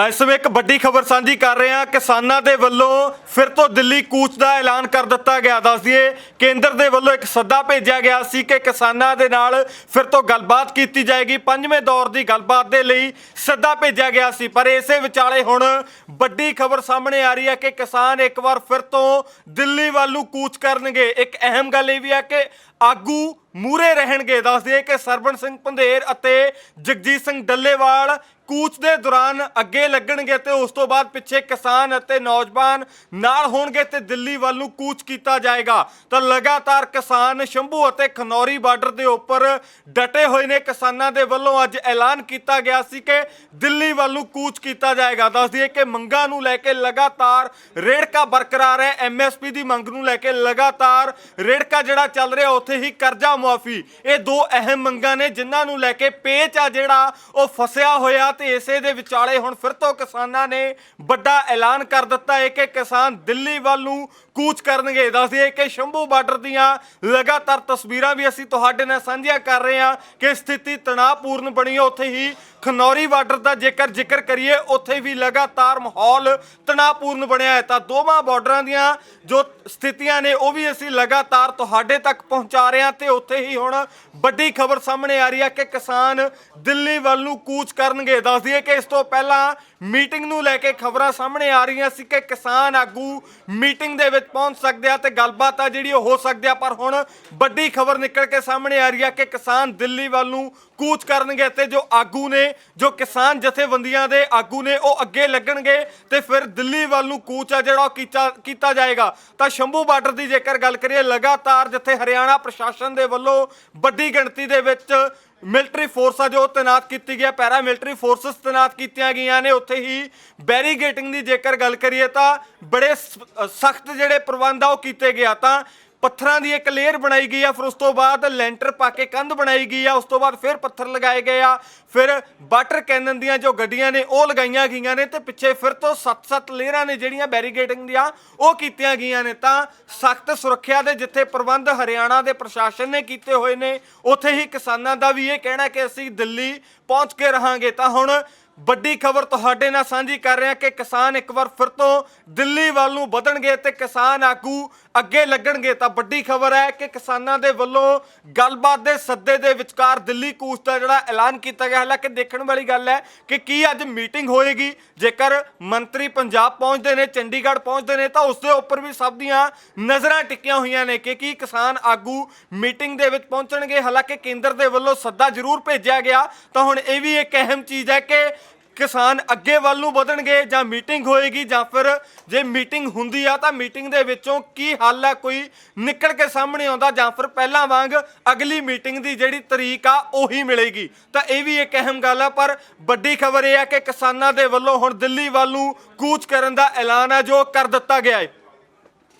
ਤਾਂ ਇਸ ਵੇ ਇੱਕ ਵੱਡੀ ਖਬਰ ਸਾਂਝੀ ਕਰ ਰਹੇ ਹਾਂ। ਕਿਸਾਨਾਂ ਦੇ ਵੱਲੋਂ ਫਿਰ ਤੋਂ ਦਿੱਲੀ ਕੂਚ ਦਾ ਐਲਾਨ ਕਰ ਦਿੱਤਾ ਗਿਆ। ਦੱਸ ਦਈਏ, ਕੇਂਦਰ ਦੇ ਵੱਲੋਂ ਇੱਕ ਸੱਦਾ ਭੇਜਿਆ ਗਿਆ ਸੀ ਕਿ ਕਿਸਾਨਾਂ ਦੇ ਨਾਲ ਫਿਰ ਤੋਂ ਗੱਲਬਾਤ ਕੀਤੀ ਜਾਏਗੀ। ਪੰਜਵੇਂ ਦੌਰ ਦੀ ਗੱਲਬਾਤ ਦੇ ਲਈ ਸੱਦਾ ਭੇਜਿਆ ਗਿਆ ਸੀ। ਪਰ ਇਸੇ ਵਿਚਾਲੇ ਹੁਣ ਵੱਡੀ ਖਬਰ ਸਾਹਮਣੇ ਆ ਰਹੀ ਹੈ ਕਿ ਕਿਸਾਨ ਇੱਕ ਵਾਰ ਫਿਰ ਤੋਂ ਦਿੱਲੀ ਵੱਲ ਨੂੰ ਕੂਚ ਕਰਨਗੇ। ਇੱਕ ਅਹਿਮ ਗੱਲ ਇਹ ਵੀ ਹੈ ਕਿ ਆਗੂ ਮੂਰੇ ਰਹਿਣਗੇ। ਦੱਸ ਦਈਏ ਕਿ ਸਰਬਣ ਸਿੰਘ ਪੰਧੇਰ ਅਤੇ ਜਗਜੀਤ ਸਿੰਘ ਡੱਲੇਵਾਲ ਕੂਚ ਦੇ ਦੌਰਾਨ ਅੱਗੇ ਲੱਗਣਗੇ ਤੇ ਉਸ ਤੋਂ ਬਾਅਦ ਪਿੱਛੇ ਕਿਸਾਨ ਅਤੇ ਨੌਜਵਾਨ ਨਾਲ ਹੋਣਗੇ ਤੇ ਦਿੱਲੀ ਵੱਲ ਨੂੰ ਕੂਚ ਕੀਤਾ ਜਾਏਗਾ। ਤਾਂ ਲਗਾਤਾਰ ਕਿਸਾਨ ਸ਼ੰਭੂ ਅਤੇ ਖਨੌਰੀ ਬਾਰਡਰ ਦੇ ਉੱਪਰ ਡਟੇ ਹੋਏ ਨੇ। ਕਿਸਾਨਾਂ ਦੇ ਵੱਲੋਂ ਅੱਜ ਐਲਾਨ ਕੀਤਾ ਗਿਆ ਸੀ ਕਿ ਦਿੱਲੀ ਵੱਲ ਨੂੰ ਕੂਚ ਕੀਤਾ ਜਾਏਗਾ। ਦੱਸ ਦਈਏ ਕਿ ਮੰਗਾਂ ਨੂੰ ਲੈ ਕੇ ਲਗਾਤਾਰ ਰੇੜਕਾ ਬਰਕਰਾਰ ਹੈ। ਐਮਐਸਪੀ ਦੀ ਮੰਗ ਨੂੰ ਲੈ ਕੇ ਲਗਾਤਾਰ ਰੇੜਕਾ ਜਿਹੜਾ ਚੱਲ ਰਿਹਾ, ਉੱਥੇ ਹੀ ਕਰਜ਼ਾ ਮੁਆਫੀ। ਇਹ ਦੋ ਅਹਿਮ ਮੰਗਾਂ ਨੇ ਜਿਨ੍ਹਾਂ ਨੂੰ ਲੈ ਕੇ ਪੇਚ ਆ ਜਿਹੜਾ, ਉਹ ਫਸਿਆ ਹੋਇਆ ਤੇ ਇਸੇ ਦੇ ਵਿਚਾਲੇ ਹੁਣ ਫਿਰ ਤੋਂ ਕਿਸਾਨਾਂ ਨੇ ਵੱਡਾ ਐਲਾਨ ਕਰ ਦਿੱਤਾ ਹੈ ਕਿ ਕਿਸਾਨ ਦਿੱਲੀ ਵੱਲ ਨੂੰ ਕੂਚ ਕਰਨਗੇ। ਦੱਸ ਦਈਏ ਕਿ ਸ਼ੰਭੂ ਬਾਰਡਰ ਦੀਆਂ ਲਗਾਤਾਰ ਤਸਵੀਰਾਂ ਵੀ ਅਸੀਂ ਤੁਹਾਡੇ ਨਾਲ ਸਾਂਝੀਆਂ ਕਰ ਰਹੇ ਹਾਂ ਕਿ ਸਥਿਤੀ ਤਣਾਅਪੂਰਨ ਬਣੀ ਹੈ। ਉੱਥੇ ਹੀ ਖਨੌਰੀ ਬਾਰਡਰ ਦਾ ਜੇਕਰ ਜ਼ਿਕਰ ਕਰੀਏ, ਉੱਥੇ ਵੀ ਲਗਾਤਾਰ ਮਾਹੌਲ ਤਣਾਅਪੂਰਨ ਬਣਿਆ ਹੈ। ਤਾਂ ਦੋਵਾਂ ਬਾਰਡਰਾਂ ਦੀਆਂ ਜੋ ਸਥਿਤੀਆਂ ਨੇ, ਉਹ ਵੀ ਅਸੀਂ ਲਗਾਤਾਰ ਤੁਹਾਡੇ ਤੱਕ ਪਹੁੰਚਾ ਰਹੇ ਹਾਂ ਤੇ ਉੱਥੇ ਹੀ ਹੁਣ ਵੱਡੀ ਖਬਰ ਸਾਹਮਣੇ ਆ ਰਹੀ ਹੈ ਕਿ ਕਿਸਾਨ ਦਿੱਲੀ ਵੱਲ ਨੂੰ ਕੂਚ ਕਰਨਗੇ। ਦੱਸ ਦਈਏ ਕਿ ਇਸ ਤੋਂ ਪਹਿਲਾਂ ਮੀਟਿੰਗ ਨੂੰ ਲੈ ਕੇ ਖਬਰਾਂ ਸਾਹਮਣੇ ਆ ਰਹੀਆਂ ਸੀ ਕਿ ਕਿਸਾਨ ਆਗੂ ਮੀਟਿੰਗ ਦੇ ਵਿੱਚ ਪਹੁੰਚ ਸਕਦੇ ਆ ਤੇ ਗੱਲਬਾਤ ਆ ਜਿਹੜੀ ਉਹ ਹੋ ਸਕਦੀ ਆ, ਪਰ ਹੁਣ ਵੱਡੀ ਖਬਰ ਨਿਕਲ ਕੇ ਸਾਹਮਣੇ ਆ ਰਹੀ ਆ ਕਿ ਕਿਸਾਨ ਦਿੱਲੀ ਵੱਲ ਨੂੰ ਕੂਚ ਕਰਨਗੇ ਤੇ ਜੋ ਆਗੂ ਨੇ, ਜੋ ਕਿਸਾਨ ਜਥੇਬੰਦੀਆਂ ਦੇ ਆਗੂ ਨੇ, ਉਹ ਅੱਗੇ ਲੱਗਣਗੇ ਤੇ ਫਿਰ ਦਿੱਲੀ ਵੱਲ ਨੂੰ ਕੂਚ ਆ ਜਿਹੜਾ ਉਹ ਕੀਤਾ ਕੀਤਾ ਜਾਏਗਾ। ਤਾਂ ਸ਼ੰਭੂ ਬਾਰਡਰ ਦੀ ਜੇਕਰ ਗੱਲ ਕਰੀਏ, ਲਗਾਤਾਰ ਜਿੱਥੇ ਹਰਿਆਣਾ ਪ੍ਰਸ਼ਾਸਨ ਦੇ ਵੱਲੋਂ ਵੱਡੀ ਗਿਣਤੀ ਦੇ ਵਿੱਚ ਮਿਲਟਰੀ ਫੋਰਸ ਆ ਜੋ ਤੈਨਾਤ ਕੀਤੀ ਗਿਆ ਪੈਰਾ ਮਿਲਟਰੀ ਫੋਰਸਸ ਤੈਨਾਤ ਕੀਤੀਆਂ ਗਈਆਂ ਨੇ, ਉੱਥੇ ਹੀ ਬੈਰੀਗੇਟਿੰਗ ਦੀ ਜੇਕਰ ਗੱਲ ਕਰੀਏ ਤਾਂ ਬੜੇ ਸਖਤ ਜਿਹੜੇ ਪ੍ਰਬੰਧ ਆ ਉਹ ਕੀਤੇ ਗਿਆ ਤਾਂ ਪੱਥਰਾਂ ਦੀ ਇੱਕ ਲੇਅਰ ਬਣਾਈ ਗਈ ਆ, ਫਿਰ ਉਸ ਤੋਂ ਬਾਅਦ ਲੈਂਟਰ ਪਾ ਕੇ ਕੰਧ ਬਣਾਈ ਗਈ ਆ, ਉਸ ਤੋਂ ਬਾਅਦ ਫਿਰ ਪੱਥਰ ਲਗਾਏ ਗਏ ਆ, ਫਿਰ ਵਾਟਰ ਕੈਨਨ ਦੀਆਂ ਜੋ ਗੱਡੀਆਂ ਨੇ ਉਹ ਲਗਾਈਆਂ ਗਈਆਂ ਨੇ ਤੇ ਪਿੱਛੇ ਫਿਰ ਤੋਂ 7-7 ਲੇਅਰਾਂ ਨੇ ਜਿਹੜੀਆਂ ਬੈਰੀਗੇਟਿੰਗ ਦੀਆਂ, ਉਹ ਕੀਤੀਆਂ ਗਈਆਂ ਨੇ। ਤਾਂ ਸਖਤ ਸੁਰੱਖਿਆ ਦੇ ਜਿੱਥੇ ਪ੍ਰਬੰਧ ਹਰਿਆਣਾ ਦੇ ਪ੍ਰਸ਼ਾਸਨ ਨੇ ਕੀਤੇ ਹੋਏ ਨੇ, ਉੱਥੇ ਹੀ ਕਿਸਾਨਾਂ ਦਾ ਵੀ ਇਹ ਕਹਿਣਾ ਕਿ ਅਸੀਂ ਦਿੱਲੀ ਪਹੁੰਚ ਕੇ ਰਹਾਂਗੇ। ਤਾਂ ਹੁਣ ਵੱਡੀ ਖਬਰ ਤੁਹਾਡੇ ਨਾਲ ਸਾਂਝੀ ਕਰ ਰਿਹਾ ਕਿ ਕਿਸਾਨ ਇੱਕ ਵਾਰ ਫਿਰ ਤੋਂ ਦਿੱਲੀ ਵੱਲ ਨੂੰ ਵਧਣਗੇ ਤੇ ਕਿਸਾਨ ਆਗੂ ਅੱਗੇ ਲੱਗਣਗੇ। ਤਾਂ ਵੱਡੀ ਖਬਰ ਹੈ ਕਿ ਕਿਸਾਨਾਂ ਦੇ ਵੱਲੋਂ ਗੱਲਬਾਤ ਦੇ ਸੱਦੇ ਦੇ ਵਿਚਕਾਰ ਦਿੱਲੀ ਕੂਚ ਦਾ ਜਿਹੜਾ ਐਲਾਨ ਕੀਤਾ ਗਿਆ। ਹਾਲਾਂਕਿ ਦੇਖਣ ਵਾਲੀ ਗੱਲ ਹੈ ਕਿ ਕੀ ਅੱਜ ਮੀਟਿੰਗ ਹੋਏਗੀ? ਜੇਕਰ ਮੰਤਰੀ ਪੰਜਾਬ ਪਹੁੰਚਦੇ ਨੇ, ਚੰਡੀਗੜ੍ਹ ਪਹੁੰਚਦੇ ਨੇ, ਤਾਂ ਉਸ ਦੇ ਉੱਪਰ ਵੀ ਸਭ ਦੀਆਂ ਨਜ਼ਰਾਂ ਟਿਕੀਆਂ ਹੋਈਆਂ ਨੇ ਕਿ ਕੀ ਕਿਸਾਨ ਆਗੂ ਮੀਟਿੰਗ ਦੇ ਵਿੱਚ ਪਹੁੰਚਣਗੇ। ਹਾਲਾਂਕਿ ਕੇਂਦਰ ਦੇ ਵੱਲੋਂ ਸੱਦਾ ਜ਼ਰੂਰ ਭੇਜਿਆ ਗਿਆ। ਤਾਂ ਹੁਣ ਇਹ ਵੀ ਇੱਕ ਅਹਿਮ ਚੀਜ਼ ਹੈ ਕਿ ਕਿਸਾਨ ਅੱਗੇ ਵੱਲ ਨੂੰ ਵਧਣਗੇ ਜਾਂ ਮੀਟਿੰਗ ਹੋਏਗੀ ਜਾਂ ਫਿਰ ਜੇ ਮੀਟਿੰਗ ਹੁੰਦੀ ਆ ਤਾਂ ਮੀਟਿੰਗ ਦੇ ਵਿੱਚੋਂ ਕੀ ਹੱਲ ਹੈ ਕੋਈ ਨਿਕਲ ਕੇ ਸਾਹਮਣੇ ਆਉਂਦਾ ਜਾਂ ਫਿਰ ਪਹਿਲਾਂ ਵਾਂਗ ਅਗਲੀ ਮੀਟਿੰਗ ਦੀ ਜਿਹੜੀ ਤਰੀਕ ਆ, ਉਹੀ ਮਿਲੇਗੀ। ਤਾਂ ਇਹ ਵੀ ਇੱਕ ਅਹਿਮ ਗੱਲ ਆ, ਪਰ ਵੱਡੀ ਖਬਰ ਇਹ ਹੈ ਕਿ ਕਿਸਾਨਾਂ ਦੇ ਵੱਲੋਂ ਹੁਣ ਦਿੱਲੀ ਵੱਲ ਨੂੰ ਕੂਚ ਕਰਨ ਦਾ ਐਲਾਨ ਆ, ਜੋ ਕਰ ਦਿੱਤਾ ਗਿਆ ਹੈ